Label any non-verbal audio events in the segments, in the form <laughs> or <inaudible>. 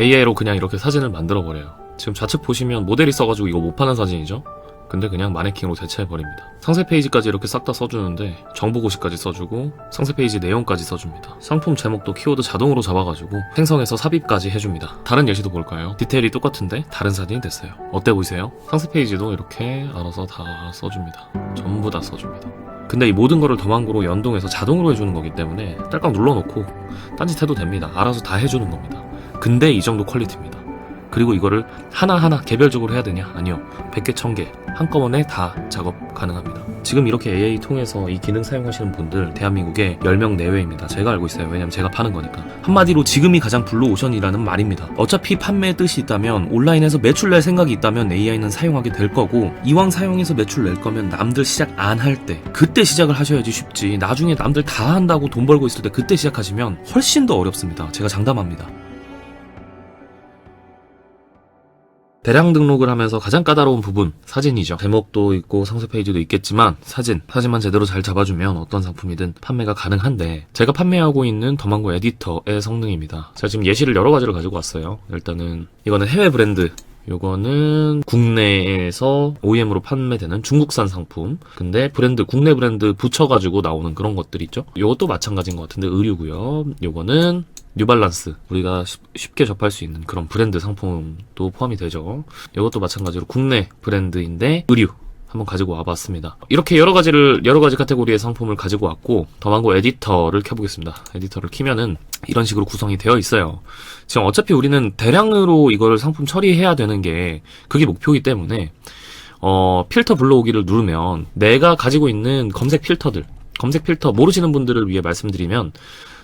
AI로 그냥 이렇게 사진을 만들어 버려요. 지금 좌측 보시면 모델이 써가지고 이거 못 파는 사진이죠? 근데 그냥 마네킹으로 대체해버립니다. 상세 페이지까지 이렇게 싹 다 써주는데 정보고시까지 써주고 상세 페이지 내용까지 써줍니다. 상품 제목도 키워드 자동으로 잡아가지고 생성해서 삽입까지 해줍니다. 다른 예시도 볼까요? 디테일이 똑같은데 다른 사진이 됐어요. 어때 보이세요? 상세 페이지도 이렇게 알아서 다 써줍니다. 전부 다 써줍니다. 근데 이 모든 거를 더망고로 연동해서 자동으로 해주는 거기 때문에 딸깍 눌러놓고 딴짓해도 됩니다. 알아서 다 해주는 겁니다. 근데 이 정도 퀄리티입니다. 그리고 이거를 하나하나 개별적으로 해야 되냐? 아니요. 100개, 1000개 한꺼번에 다 작업 가능합니다. 지금 이렇게 AI 통해서 이 기능 사용하시는 분들 대한민국에 10명 내외입니다. 제가 알고 있어요. 왜냐면 제가 파는 거니까. 한마디로 지금이 가장 블루오션이라는 말입니다. 어차피 판매의 뜻이 있다면 온라인에서 매출 낼 생각이 있다면 AI는 사용하게 될 거고 이왕 사용해서 매출 낼 거면 남들 시작 안 할 때 그때 시작을 하셔야지 쉽지. 나중에 남들 다 한다고 돈 벌고 있을 때 그때 시작하시면 훨씬 더 어렵습니다. 제가 장담합니다. 대량 등록을 하면서 가장 까다로운 부분 사진이죠. 제목도 있고 상세 페이지도 있겠지만 사진, 사진만 제대로 잘 잡아주면 어떤 상품이든 판매가 가능한데 제가 판매하고 있는 더망고 에디터의 성능입니다. 제가 지금 예시를 여러 가지를 가지고 왔어요. 일단은 이거는 해외 브랜드 요거는 국내에서 OEM으로 판매되는 중국산 상품. 근데 브랜드, 국내 브랜드 붙여가지고 나오는 그런 것들 있죠? 요것도 마찬가지인 것 같은데 의류고요 요거는 뉴발란스. 우리가 쉽- 쉽게 접할 수 있는 그런 브랜드 상품도 포함이 되죠. 이것도 마찬가지로 국내 브랜드인데 의류. 한번 가지고 와봤습니다. 이렇게 여러 가지를, 여러 가지 카테고리의 상품을 가지고 왔고, 더망고 에디터를 켜보겠습니다. 에디터를 키면은 이런 식으로 구성이 되어 있어요. 지금 어차피 우리는 대량으로 이거를 상품 처리해야 되는 게 그게 목표이기 때문에 어, 필터 불러오기를 누르면 내가 가지고 있는 검색 필터들, 검색 필터 모르시는 분들을 위해 말씀드리면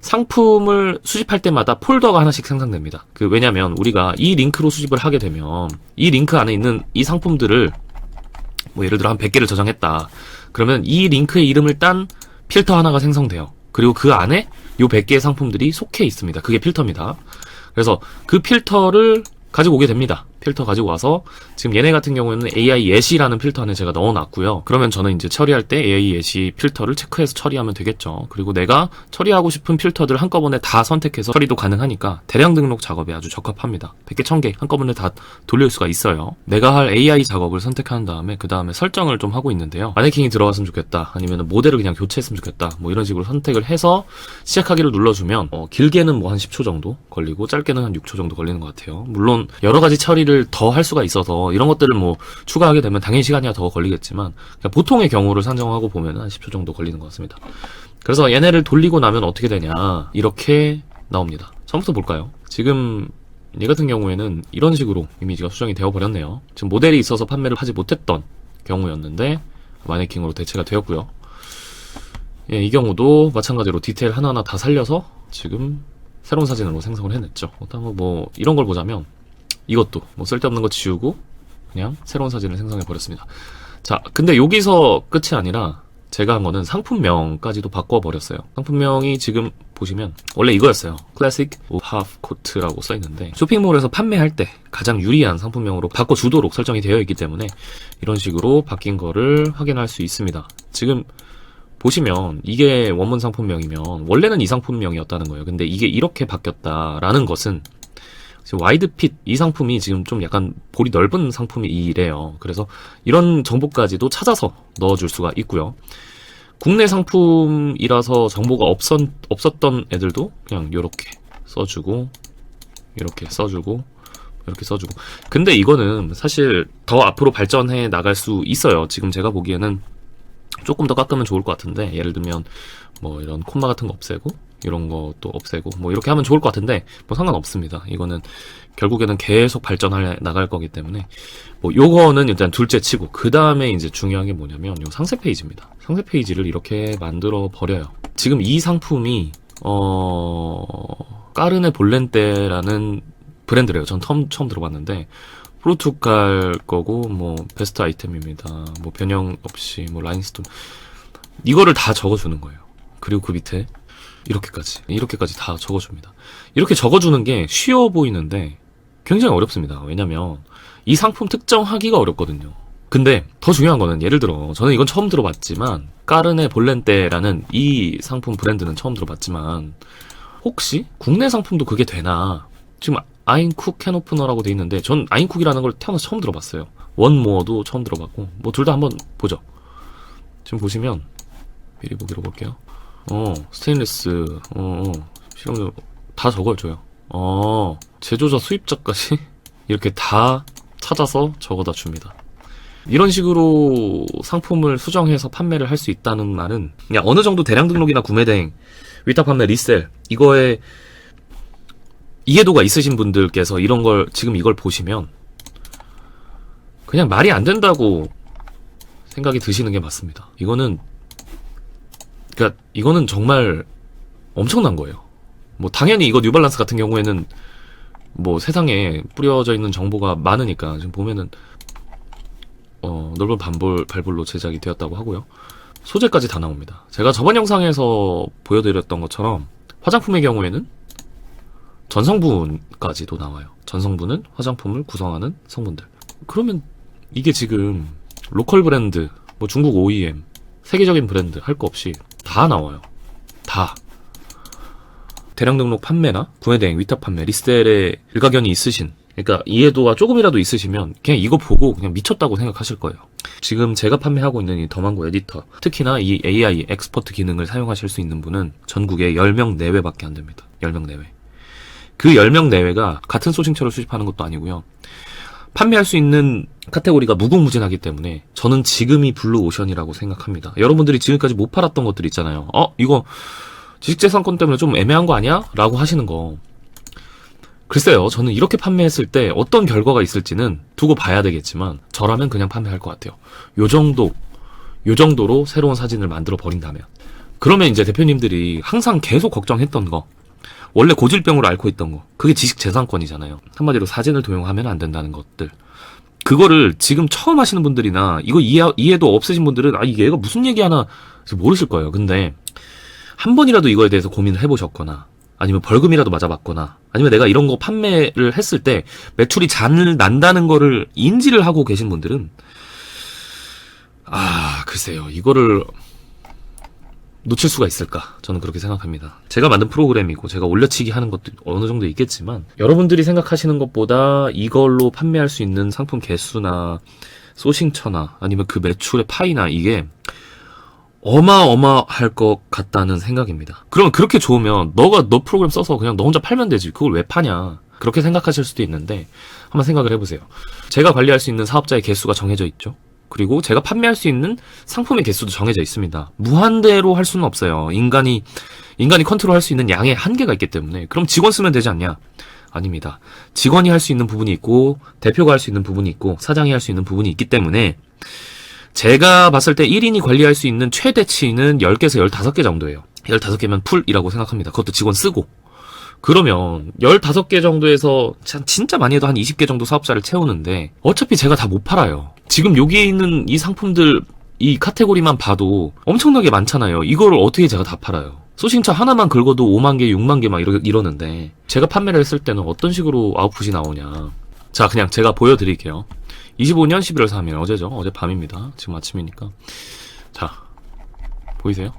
상품을 수집할 때마다 폴더가 하나씩 생성됩니다. 그 왜냐면 우리가 이 링크로 수집을 하게 되면 이 링크 안에 있는 이 상품들을 뭐 예를 들어 한 100개를 저장했다. 그러면 이 링크의 이름을 딴 필터 하나가 생성돼요. 그리고 그 안에 요 100개의 상품들이 속해 있습니다. 그게 필터입니다. 그래서 그 필터를 가지고 오게 됩니다. 필터 가지고 와서 지금 얘네 같은 경우에는 AI 예시라는 필터 안에 제가 넣어놨고요. 그러면 저는 이제 처리할 때 AI 예시 필터를 체크해서 처리하면 되겠죠. 그리고 내가 처리하고 싶은 필터들 한꺼번에 다 선택해서 처리도 가능하니까 대량 등록 작업에 아주 적합합니다. 100개, 1000개 한꺼번에 다 돌릴 수가 있어요. 내가 할 AI 작업을 선택한 다음에 그 다음에 설정을 좀 하고 있는데요. 마네킹이 들어갔으면 좋겠다. 아니면 모델을 그냥 교체했으면 좋겠다. 뭐 이런 식으로 선택을 해서 시작하기를 눌러주면 어, 길게는 뭐 한 10초 정도 걸리고 짧게는 한 6초 정도 걸리는 것 같아요. 물론 여러 가지 처리 를 더 할 수가 있어서 이런 것들을 뭐 추가하게 되면 당연히 시간이 더 걸리겠지만 보통의 경우를 산정하고 보면 한 10초 정도 걸리는 것 같습니다. 그래서 얘네를 돌리고 나면 어떻게 되냐 이렇게 나옵니다. 처음부터 볼까요? 지금 얘 같은 경우에는 이런 식으로 이미지가 수정이 되어 버렸네요. 지금 모델이 있어서 판매를 하지 못했던 경우였는데 마네킹으로 대체가 되었고요. 예, 이 경우도 마찬가지로 디테일 하나하나 다 살려서 지금 새로운 사진으로 생성을 해냈죠. 어떤 뭐 이런 걸 보자면 이것도 뭐 쓸데없는 거 지우고 그냥 새로운 사진을 생성해 버렸습니다. 자, 근데 여기서 끝이 아니라 제가 한 거는 상품명까지도 바꿔버렸어요. 상품명이 지금 보시면 원래 이거였어요. 클래식 하프 코트라고 써 있는데 쇼핑몰에서 판매할 때 가장 유리한 상품명으로 바꿔주도록 설정이 되어 있기 때문에 이런 식으로 바뀐 거를 확인할 수 있습니다. 지금 보시면 이게 원문 상품명이면 원래는 이 상품명이었다는 거예요. 근데 이게 이렇게 바뀌었다라는 것은 와이드핏 이 상품이 지금 좀 약간 볼이 넓은 상품이 이래요. 그래서 이런 정보까지도 찾아서 넣어줄 수가 있고요. 국내 상품이라서 정보가 없었, 없었던 애들도 그냥 이렇게 써주고 이렇게 써주고 이렇게 써주고 근데 이거는 사실 더 앞으로 발전해 나갈 수 있어요. 지금 제가 보기에는 조금 더 깎으면 좋을 것 같은데 예를 들면 뭐 이런 콤마 같은 거 없애고 이런 것도 없애고 뭐 이렇게 하면 좋을 것 같은데 뭐 상관없습니다. 이거는 결국에는 계속 발전해 나갈 거기 때문에 뭐 요거는 일단 둘째 치고 그 다음에 이제 중요한 게 뭐냐면 요 상세 페이지입니다. 상세 페이지를 이렇게 만들어 버려요. 지금 이 상품이 어 까르네 볼렌테라는 브랜드래요. 전 처음 처음 들어봤는데 포르투갈 거고 뭐 베스트 아이템입니다. 뭐 변형 없이 뭐 라인스톤 이거를 다 적어주는 거예요. 그리고 그 밑에 이렇게까지 이렇게까지 다 적어줍니다. 이렇게 적어주는 게 쉬워 보이는데 굉장히 어렵습니다. 왜냐면 이 상품 특정하기가 어렵거든요. 근데 더 중요한 거는 예를 들어 저는 이건 처음 들어봤지만 까르네 볼렌테라는 이 상품 브랜드는 처음 들어봤지만 혹시 국내 상품도 그게 되나 지금 아인쿡 캔 오프너라고 돼 있는데 전 아인쿡이라는 걸 태어나서 처음 들어봤어요. 원모어도 처음 들어봤고 뭐 둘 다 한번 보죠. 지금 보시면 미리 보기로 볼게요. 어 스테인리스 어, 어 실험료 다 적어줘요. 어 제조자 수입자까지 <laughs> 이렇게 다 찾아서 적어다 줍니다. 이런 식으로 상품을 수정해서 판매를 할 수 있다는 말은 그냥 어느 정도 대량 등록이나 구매 대행, 위탁 판매, 리셀 이거에 이해도가 있으신 분들께서 이런 걸 지금 이걸 보시면 그냥 말이 안 된다고 생각이 드시는 게 맞습니다. 이거는 그러니까 이거는 정말 엄청난 거예요. 뭐 당연히 이거 뉴발란스 같은 경우에는 뭐 세상에 뿌려져 있는 정보가 많으니까 지금 보면은 어, 넓은 반볼 발볼로 제작이 되었다고 하고요. 소재까지 다 나옵니다. 제가 저번 영상에서 보여드렸던 것처럼 화장품의 경우에는 전성분까지도 나와요. 전성분은 화장품을 구성하는 성분들. 그러면 이게 지금 로컬 브랜드, 뭐 중국 OEM, 세계적인 브랜드 할 거 없이 다 나와요. 다. 대량 등록 판매나 구매 대행, 위탁 판매, 리셀에 일가견이 있으신, 그러니까 이해도가 조금이라도 있으시면 그냥 이거 보고 그냥 미쳤다고 생각하실 거예요. 지금 제가 판매하고 있는 이 더망고 에디터, 특히나 이 AI 엑스퍼트 기능을 사용하실 수 있는 분은 전국에 10명 내외밖에 안 됩니다. 10명 내외. 그 10명 내외가 같은 소싱처를 수집하는 것도 아니고요. 판매할 수 있는 카테고리가 무궁무진하기 때문에 저는 지금이 블루 오션이라고 생각합니다. 여러분들이 지금까지 못 팔았던 것들 있잖아요. 어, 이거 지식재산권 때문에 좀 애매한 거 아니야? 라고 하시는 거. 글쎄요, 저는 이렇게 판매했을 때 어떤 결과가 있을지는 두고 봐야 되겠지만, 저라면 그냥 판매할 것 같아요. 요 정도, 요 정도로 새로운 사진을 만들어 버린다면. 그러면 이제 대표님들이 항상 계속 걱정했던 거, 원래 고질병으로 앓고 있던 거, 그게 지식재산권이잖아요. 한마디로 사진을 도용하면 안 된다는 것들. 그거를 지금 처음 하시는 분들이나, 이거 이해, 이해도 없으신 분들은, 아, 이게 얘가 무슨 얘기 하나 모르실 거예요. 근데, 한 번이라도 이거에 대해서 고민을 해보셨거나, 아니면 벌금이라도 맞아봤거나, 아니면 내가 이런 거 판매를 했을 때 매출이 잘 난다는 거를 인지를 하고 계신 분들은, 아, 글쎄요. 이거를 놓칠 수가 있을까? 저는 그렇게 생각합니다. 제가 만든 프로그램이고 제가 올려치기 하는 것도 어느 정도 있겠지만 여러분들이 생각하시는 것보다 이걸로 판매할 수 있는 상품 개수나 소싱처나 아니면 그 매출의 파이나 이게 어마어마할 것 같다는 생각입니다. 그러면 그렇게 좋으면 너가 너 프로그램 써서 그냥 너 혼자 팔면 되지. 그걸 왜 파냐. 그렇게 생각하실 수도 있는데 한번 생각을 해보세요. 제가 관리할 수 있는 사업자의 개수가 정해져 있죠. 그리고 제가 판매할 수 있는 상품의 개수도 정해져 있습니다. 무한대로 할 수는 없어요. 인간이 인간이 컨트롤할 수 있는 양의 한계가 있기 때문에 그럼 직원 쓰면 되지 않냐? 아닙니다. 직원이 할 수 있는 부분이 있고 대표가 할 수 있는 부분이 있고 사장이 할 수 있는 부분이 있기 때문에 제가 봤을 때 1인이 관리할 수 있는 최대치는 10개에서 15개 정도예요. 15개면 풀이라고 생각합니다. 그것도 직원 쓰고. 그러면 15개 정도에서 참 진짜 많이 해도 한 20개 정도 사업자를 채우는데 어차피 제가 다 못 팔아요. 지금 여기에 있는 이 상품들 이 카테고리만 봐도 엄청나게 많잖아요. 이거를 어떻게 제가 다 팔아요? 소싱차 하나만 긁어도 5만 개, 6만 개 막 이러, 이러는데 제가 판매를 했을 때는 어떤 식으로 아웃풋이 나오냐. 자, 그냥 제가 보여드릴게요. 25년 11월 3일 어제죠. 어제 밤입니다. 지금 아침이니까. 자, 보이세요?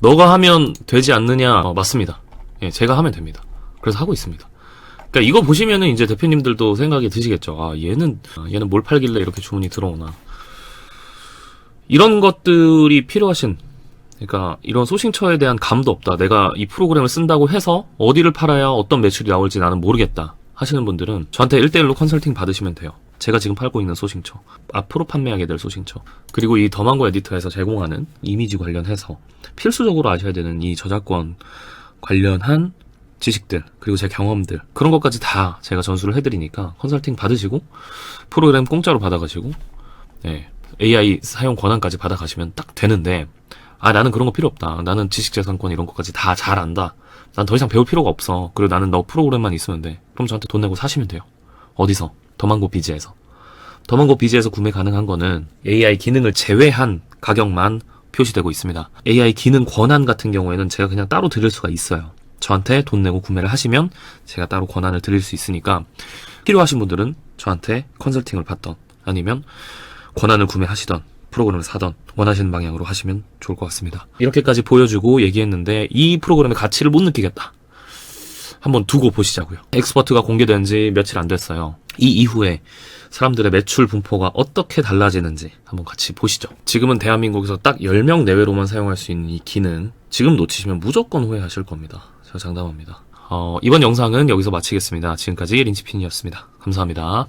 너가 하면 되지 않느냐? 어, 맞습니다. 예, 제가 하면 됩니다. 그래서 하고 있습니다. 그러니까 이거 보시면은 이제 대표님들도 생각이 드시겠죠. 아, 얘는 아, 얘는 뭘 팔길래 이렇게 주문이 들어오나. 이런 것들이 필요하신 그러니까 이런 소싱처에 대한 감도 없다. 내가 이 프로그램을 쓴다고 해서 어디를 팔아야 어떤 매출이 나올지 나는 모르겠다. 하시는 분들은 저한테 1대1로 컨설팅 받으시면 돼요. 제가 지금 팔고 있는 소싱처, 앞으로 판매하게 될 소싱처, 그리고 이 더망고 에디터에서 제공하는 이미지 관련해서 필수적으로 아셔야 되는 이 저작권 관련한 지식들, 그리고 제 경험들, 그런 것까지 다 제가 전수를 해드리니까 컨설팅 받으시고, 프로그램 공짜로 받아가시고, 네, AI 사용 권한까지 받아가시면 딱 되는데, 아, 나는 그런 거 필요 없다. 나는 지식재산권 이런 것까지 다 잘 안다. 난 더 이상 배울 필요가 없어. 그리고 나는 너 프로그램만 있으면 돼. 그럼 저한테 돈 내고 사시면 돼요. 어디서? 더망고 비즈에서. 더망고 비즈에서 구매 가능한 거는 AI 기능을 제외한 가격만 표시되고 있습니다. AI 기능 권한 같은 경우에는 제가 그냥 따로 드릴 수가 있어요. 저한테 돈 내고 구매를 하시면 제가 따로 권한을 드릴 수 있으니까 필요하신 분들은 저한테 컨설팅을 받던 아니면 권한을 구매하시던 프로그램을 사던 원하시는 방향으로 하시면 좋을 것 같습니다. 이렇게까지 보여주고 얘기했는데 이 프로그램의 가치를 못 느끼겠다. 한번 두고 보시자고요. 엑스퍼트가 공개된 지 며칠 안 됐어요. 이 이후에 사람들의 매출 분포가 어떻게 달라지는지 한번 같이 보시죠. 지금은 대한민국에서 딱 10명 내외로만 사용할 수 있는 이 기능 지금 놓치시면 무조건 후회하실 겁니다. 저 장담합니다. 어, 이번 영상은 여기서 마치겠습니다. 지금까지 린치핀이었습니다. 감사합니다.